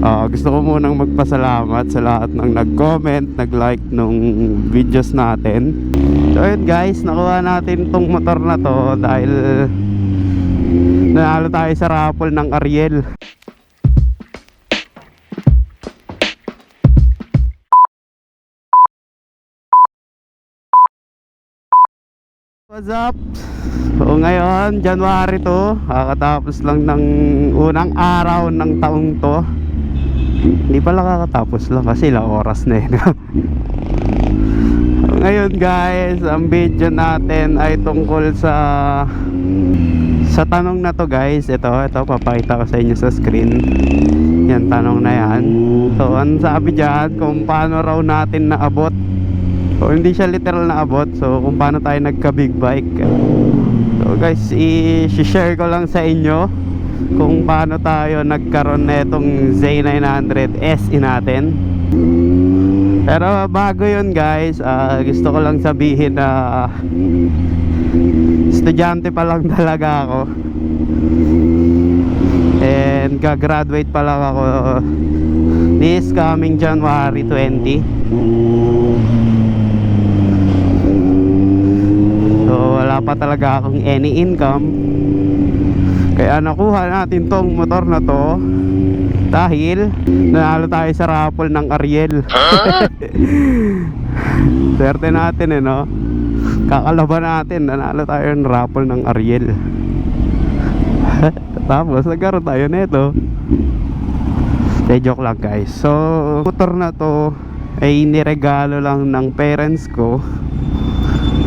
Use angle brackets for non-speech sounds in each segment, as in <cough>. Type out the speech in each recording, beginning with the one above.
Ah, gusto ko munang magpasalamat sa lahat ng nag-comment, nag-like nung videos natin. So yun guys, nakuha natin tong motor na to dahil nanalo tayo sa raffle ng Ariel. What's up? So ngayon, January to, kakatapos lang ng unang araw ng taong to. Hindi pala kakatapos lang kasi ilang oras na eh. no? So, ngayon guys, ang video natin ay tungkol sa sa tanong na to guys. Ito, ito papakita ko sa inyo sa screen. Yan tanong na yan. So, ang sabi diyan kung paano raw natin naabot So hindi siya literal na abot So kung paano tayo nagka big bike So guys i-share ko lang sa inyo Kung paano tayo nagkaroon na itong Z900 SE natin. Pero bago yun guys ah, Gusto ko lang sabihin na Estudyante pa lang <laughs> talaga ako. And gagraduate pa lang ako This coming January 20 So wala pa talaga akong any income Kaya nakuha natin tong motor na to Dahil nanalo tayo sa raffle ng Ariel. <laughs> Swerte natin eh no? Kakalaban natin nanalo tayo ng raffle ng Ariel. <laughs> Tapos nagkaroon tayo nito Eh joke lang guys. So motor na to ay niregalo lang ng parents ko.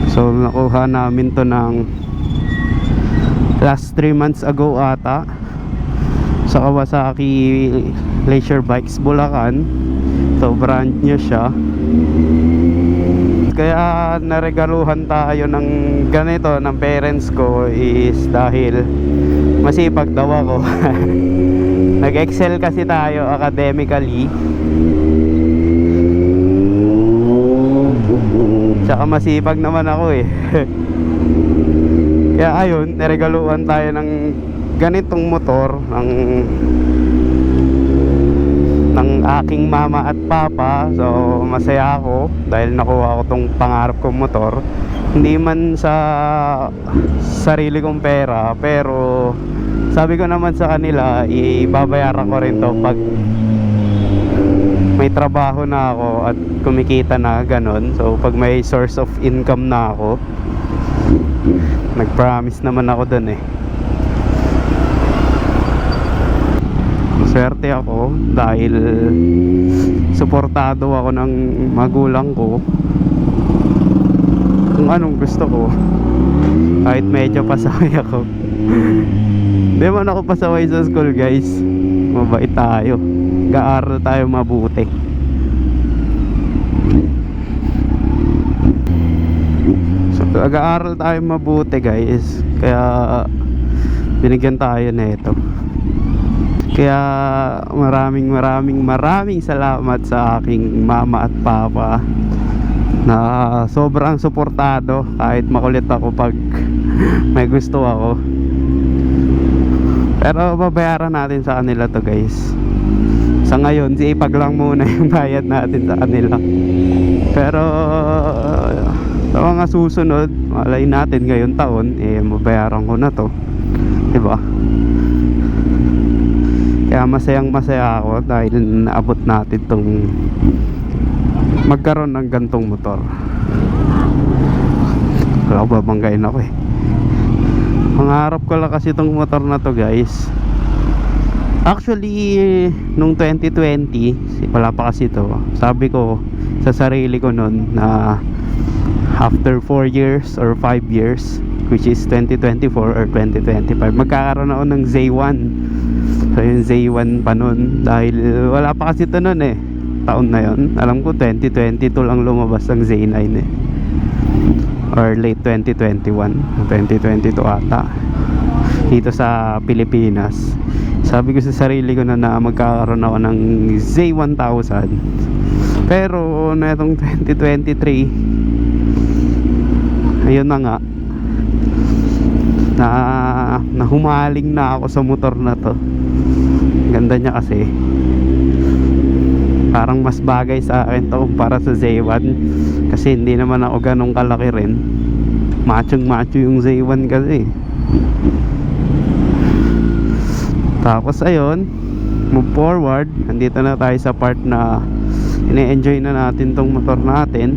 So nakuha namin to ng last 3 months ago ata sa Kawasaki Leisure Bikes Bulacan. So brand new siya. Kaya naregaluhan tayo ng ganito ng parents ko is dahil masipag daw ako. <laughs> Nag-excel kasi tayo academically. Tsaka masipag naman ako eh <laughs> Kaya ayun, niregaluhan tayo ng ganitong motor ng ng aking mama at papa. So masaya ako dahil nakuha ko tong pangarap kong motor. Hindi man sa sarili kong pera pero sabi ko naman sa kanila ibabayaran ko rin to pag may trabaho na ako at kumikita na ganon so pag may source of income na ako nag-promise naman ako dun eh. Swerte ako dahil suportado ako ng magulang ko. Kung anong gusto ko kahit medyo pasaway ako. <laughs> Hindi man ako pasaway sa school guys. Mabait tayo. Gaaral tayo mabuti so gaaral tayo mabuti guys. Kaya binigyan tayo na ito kaya maraming maraming maraming salamat sa aking mama at papa na sobrang suportado kahit makulit ako pag <laughs> may gusto ako. Pero babayaran natin sa kanila to guys. Sa ngayon sipag lang muna <laughs> yung bayad natin sa kanila. Pero sa mga susunod malay natin ngayon taon eh mabayaran ko na to. Di ba kaya masayang masaya ako dahil naabot natin tong magkaroon ng gantong motor. Wala ko babanggain ako eh. Pangarap ko lang kasi itong motor na to guys. Actually, nung 2020, wala pa kasi to. Sabi ko sa sarili ko noon na after 4 years or 5 years, which is 2024 or 2025, magkakaroon ako ng Z1. So yung Z1 pa noon dahil wala pa kasi to noon eh. Taon na yon. Alam ko 2022 lang lumabas ang Z9 eh. Or late 2021, 2022 ata. Dito sa Pilipinas sabi ko sa sarili ko na na magkakaroon ako ng Z1000 pero na itong 2023 ayun na nga. Na nahumaling na ako sa motor na to. Ganda niya kasi. Parang mas bagay sa akin to para sa Z1 kasi hindi naman ako ganong kalaki rin. Machong macho yung Z1 kasi. Tapos ayun move forward. Nandito na tayo sa part na ini-enjoy na natin tong motor natin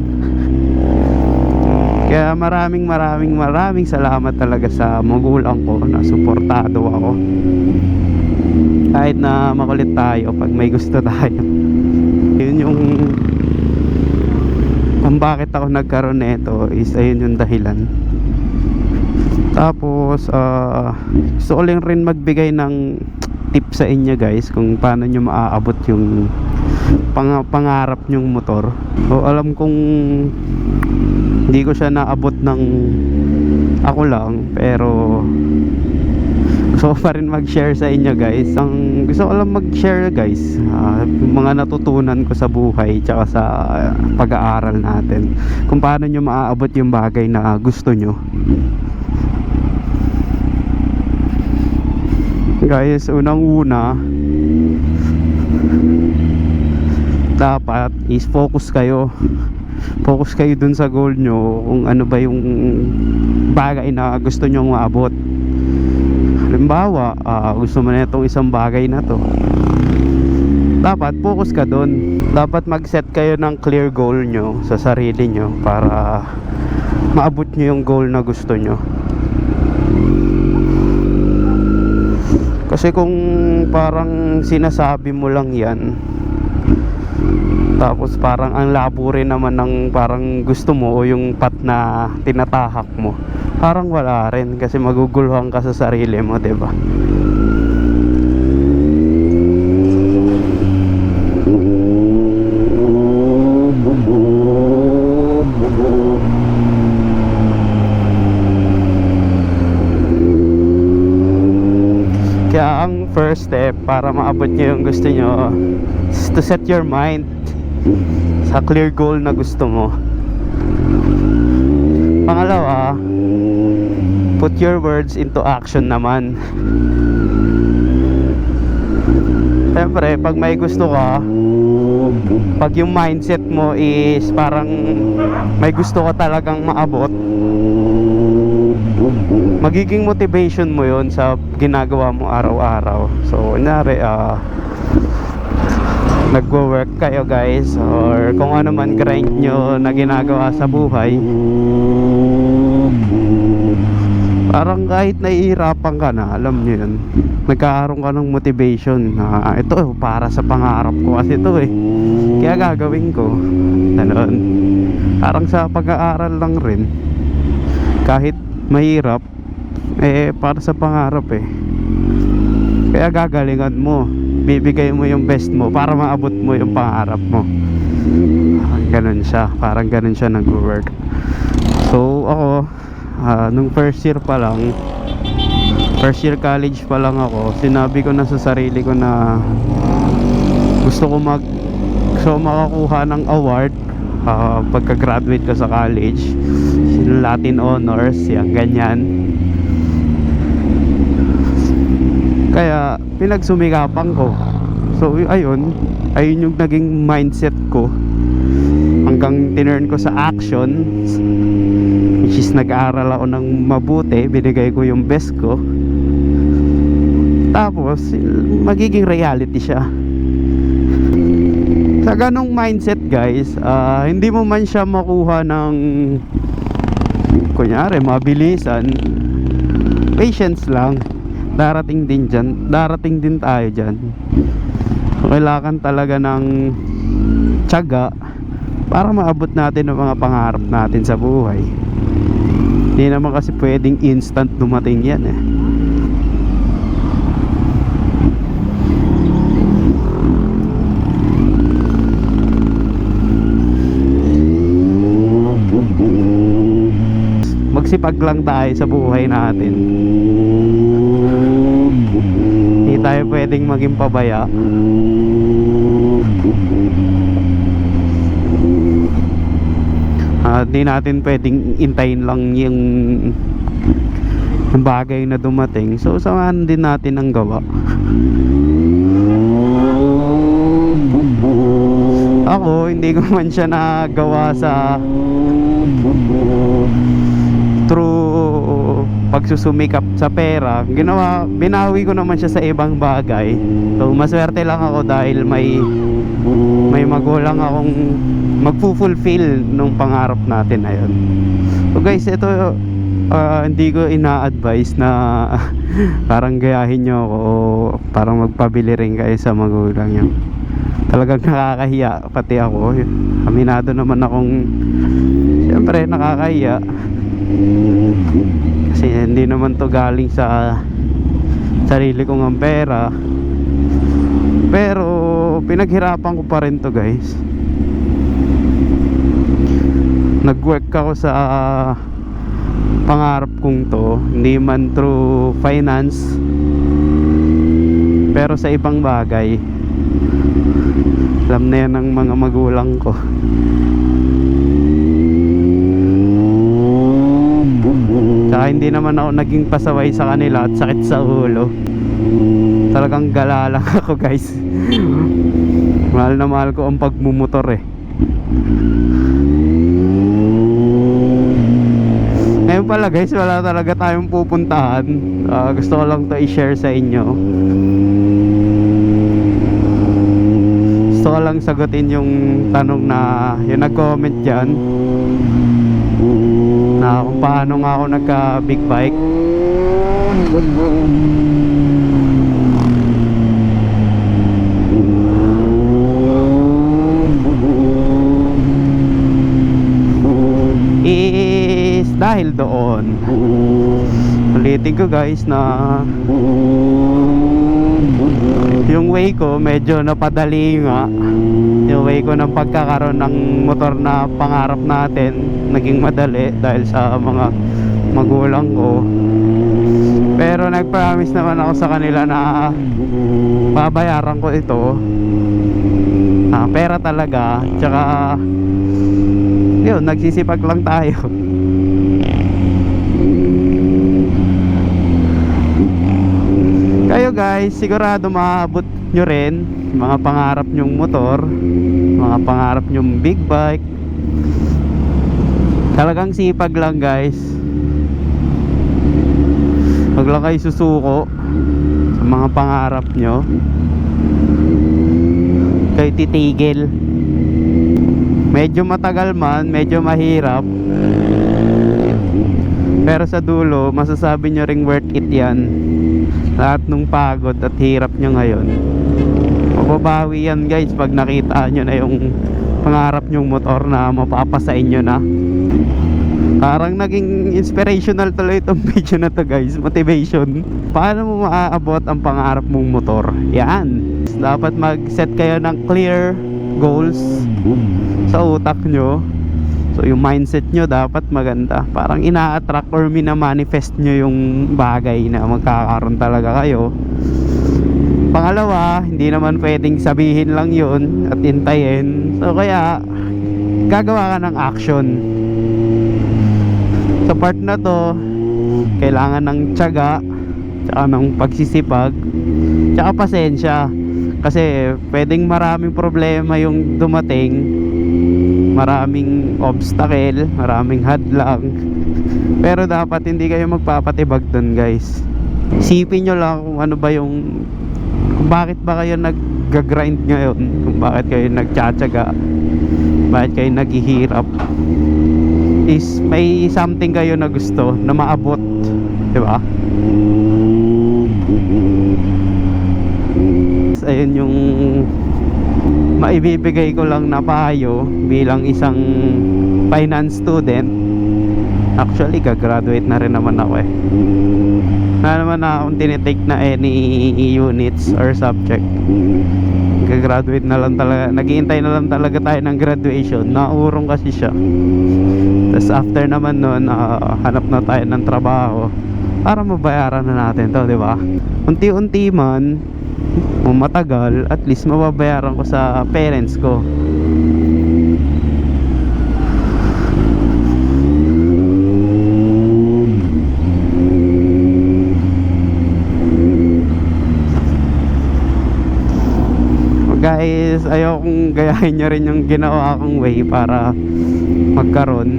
kaya maraming maraming maraming salamat talaga sa magulang ko na suportado ako. Kahit na makulit tayo pag may gusto tayo. <laughs> Yun yung kung bakit ako nagkaroon nito is ayun yung dahilan. Tapos ah, gusto ko rin magbigay ng tip sa inyo guys kung paano nyo maaabot yung pang pangarap nyong motor. O alam kong hindi ko siya naabot ng ako lang pero gusto ko pa rin mag-share sa inyo guys. Ang gusto ko lang mag-share guys yung mga natutunan ko sa buhay tsaka sa pag-aaral natin. Kung paano nyo maaabot yung bagay na gusto nyo. Guys unang una dapat is focus kayo focus kayo dun sa goal nyo kung ano ba yung bagay na gusto nyo maabot. Halimbawa ah, gusto mo na itong isang bagay na to. Dapat focus ka dun. Dapat mag-set kayo ng clear goal nyo sa sarili nyo para maabot nyo yung goal na gusto nyo. Kasi kung parang sinasabi mo lang yan tapos parang ang labo rin naman ng parang gusto mo o yung pat na tinatahak mo. Parang wala rin kasi maguguluhan ka sa sarili mo 'di ba? Kaya ang first step para maabot nyo yung gusto nyo is to set your mind sa clear goal na gusto mo. Pangalawa, put your words into action naman. Siyempre, pag may gusto ka, pag yung mindset mo is parang may gusto ka talagang maabot, magiging motivation mo yon sa ginagawa mo araw-araw. So, kunyari, ah, nagwo-work kayo guys or kung ano man grind nyo na ginagawa sa buhay. Parang kahit nahihirapan ka na alam nyo yun nagkakaroon ka ng motivation na ito para sa pangarap ko kasi ito eh. Kaya gagawin ko. Ganon. parang sa pag-aaral lang rin kahit mahirap eh para sa pangarap eh. Kaya gagalingan mo bibigay mo yung best mo para maabot mo yung pangarap mo. Ganun siya parang ganun siya nag-work. So ako ah, nung first year pa lang first year college pa lang ako sinabi ko na sa sarili ko na gusto ko mag ko makakuha ng award ah, pagka-graduate ko sa college. Latin honors yan ganyan. Kaya pinagsumikapan ko. So ayun. Ayun yung naging mindset ko. Hanggang tinurn ko sa action which is nag-aaral ako ng mabuti binigay ko yung best ko. Tapos magiging reality siya. Sa ganong mindset guys ah, hindi mo man siya makuha ng kunyari mabilisan patience lang darating din dyan. Darating din tayo dyan. Kailangan talaga ng tiyaga para maabot natin ang mga pangarap natin sa buhay. Hindi naman kasi pwedeng instant dumating yan eh. Magsipag lang tayo sa buhay natin tayo pwedeng maging pabaya. At di natin pwedeng intayin lang yung bagay na dumating. So samahan din natin ang gawa. Ako, hindi ko man siya nagawa sa through pagsusumikap sa pera. Ginawa, binawi ko naman siya sa ibang bagay. So, maswerte lang ako dahil may may magulang akong magfu-fulfill nung pangarap natin na yun. So guys, ito ah, hindi ko ina-advise na <laughs> parang gayahin nyo ako o parang magpabili rin kayo sa magulang nyo. Talagang nakakahiya pati ako. Aminado naman akong siyempre nakakahiya. Kasi hindi naman to galing sa sarili kong ang pera. Pero pinaghirapan ko pa rin to guys. Nag-work ako sa pangarap kong to, hindi man through finance pero sa ibang bagay. Alam na yan ng mga magulang ko. Tsaka hindi naman ako naging pasaway sa kanila at sakit sa ulo. Talagang gala lang <laughs> ako guys. mahal na mahal ko ang pagmumotor eh. Ngayon pala guys, wala talaga tayong pupuntahan. Ah, gusto ko lang to i-share sa inyo. Gusto ko lang sagutin yung tanong na yung nag-comment dyan na kung paano nga ako nagka big bike. is dahil doon ulitin ko guys na yung way ko medyo napadali nga way ko ng pagkakaroon ng motor na pangarap natin naging madali dahil sa mga magulang ko. Pero nag-promise naman ako sa kanila na babayaran ko ito. Ah, pera talaga. Tsaka yun, nagsisipag lang tayo. <laughs> Kayo guys, sigurado maabot nyo rin mga pangarap nyong motor, mga pangarap nyong big bike. Talagang sipag lang guys. Huwag lang kayo susuko sa mga pangarap nyo. Kayo titigil medyo matagal man, medyo mahirap pero sa dulo, masasabi nyo ring worth it yan lahat ng pagod at hirap nyo ngayon mababawi yan guys pag nakita nyo na yung pangarap nyong motor na mapapasain nyo na. Parang naging inspirational tuloy itong <laughs> video na to guys. Motivation. Paano mo maaabot ang pangarap mong motor? Yan. Dapat mag set kayo ng clear goals sa utak nyo. So yung mindset nyo dapat maganda. Parang ina-attract or mina-manifest nyo yung bagay na magkakaroon talaga kayo pangalawa hindi naman pwedeng sabihin lang yun at intayin so kaya gagawa ka ng action. Sa part na to kailangan ng tiyaga tsaka ng pagsisipag tsaka pasensya. Kasi pwedeng maraming problema yung dumating. Maraming obstacle maraming hadlang. <laughs> Pero dapat hindi kayo magpapatibag dun guys. Isipin nyo lang kung ano ba yung bakit ba kayo nag-grind ngayon? Kung bakit kayo nagtsatsaga? Bakit kayo naghihirap? Is may something kayo na gusto na maabot di ba? Ayun yung maibibigay ko lang na payo bilang isang finance student actually gagraduate na rin naman ako eh. Na naman na akong tinitake na any units or subject. Gagraduate na lang talaga. Naghihintay na lang talaga tayo ng graduation. Naurong kasi siya. Tapos after naman nun ah, hanap na tayo ng trabaho. Para mabayaran na natin to di ba? Unti-unti man kung matagal at least mababayaran ko sa parents ko guys, ayokong gayahin nyo rin yung ginawa kong way para magkaroon.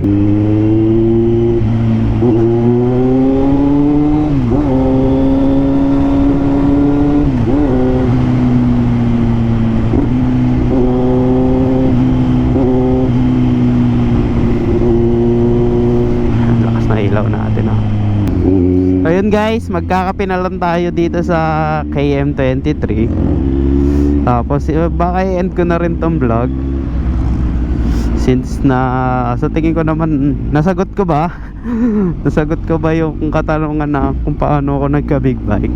Natin ah. Ayun guys, magkakape na lang tayo dito sa KM23 Tapos eh, baka i-end ko na rin tong vlog. Since na sa tingin ko naman nasagot ko ba? <laughs> nasagot ko ba yung katanungan na kung paano ako nagka big bike?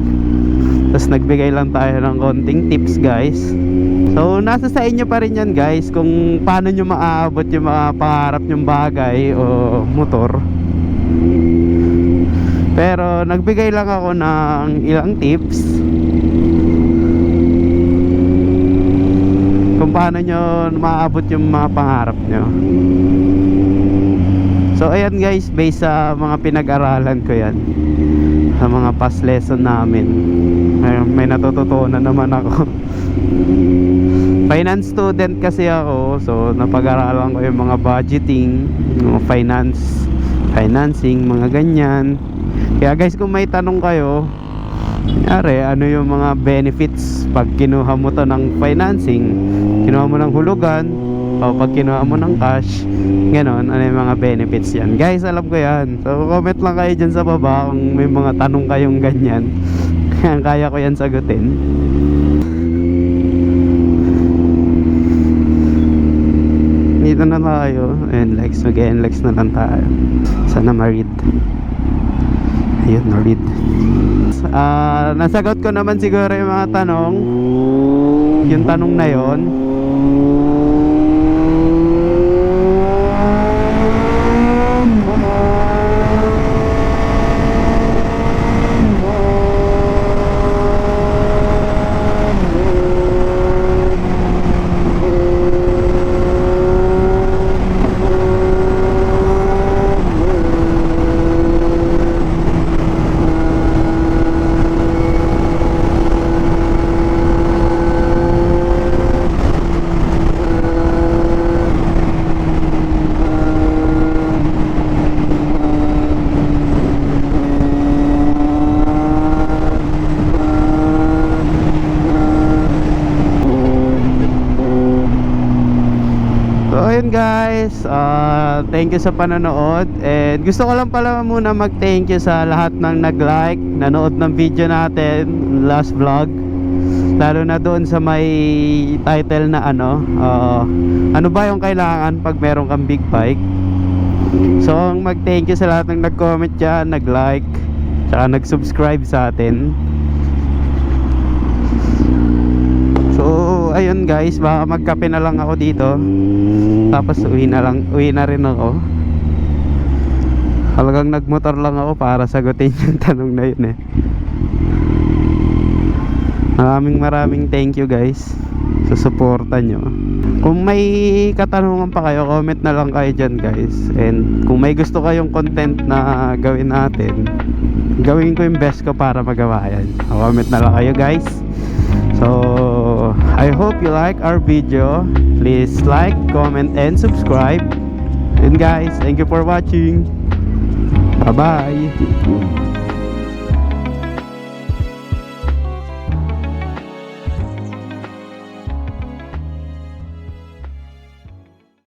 Tapos nagbigay lang tayo ng konting tips guys. So nasa sa inyo pa rin yan guys kung paano nyo maaabot yung mga pangarap nyong bagay o motor. Pero nagbigay lang ako ng ilang tips paano nyo maaabot yung mga pangarap nyo. So ayan guys, based sa mga pinag-aralan ko yan sa mga past lesson namin. May, may natututunan naman ako. <laughs> Finance student kasi ako, so napag-aralan ko yung mga budgeting, mga finance, financing, mga ganyan. Kaya guys, kung may tanong kayo, Kunyari, ano yung mga benefits pag kinuha mo to ng financing, kinuha mo ng hulugan, o pag kinuha mo ng cash, ganon, ano yung mga benefits yan. Guys, alam ko yan. So, comment lang kayo dyan sa baba kung may mga tanong kayong ganyan. <laughs> Kaya ko yan sagutin. Dito na tayo. NLEX. Mag-NLEX na lang tayo. Sana ma-read. Ayun, na-read. Ah, nasagot ko naman siguro yung mga tanong. Yung tanong na yon. So ayun guys, uh, thank you sa panonood and gusto ko lang pala muna mag-thank you sa lahat ng nag-like, nanood ng video natin, last vlog. Lalo na doon sa may title na ano, uh, ano ba yung kailangan pag meron kang big bike. So mag-thank you sa lahat ng nag-comment dyan, nag-like, tsaka nag-subscribe sa atin. So, ayun guys, baka magkape na lang ako dito. Tapos uwi na lang, uwi na rin ako. Halagang nagmotor lang ako para sagutin <laughs> yung tanong na yun eh. Maraming maraming thank you guys sa suporta nyo. Kung may katanungan pa kayo, comment na lang kayo dyan guys. And kung may gusto kayong content na gawin natin, gawin ko yung best ko para magawa yan. Comment na lang kayo guys. So, I hope you like our video. Please like, comment, and subscribe. And guys, thank you for watching. Bye-bye.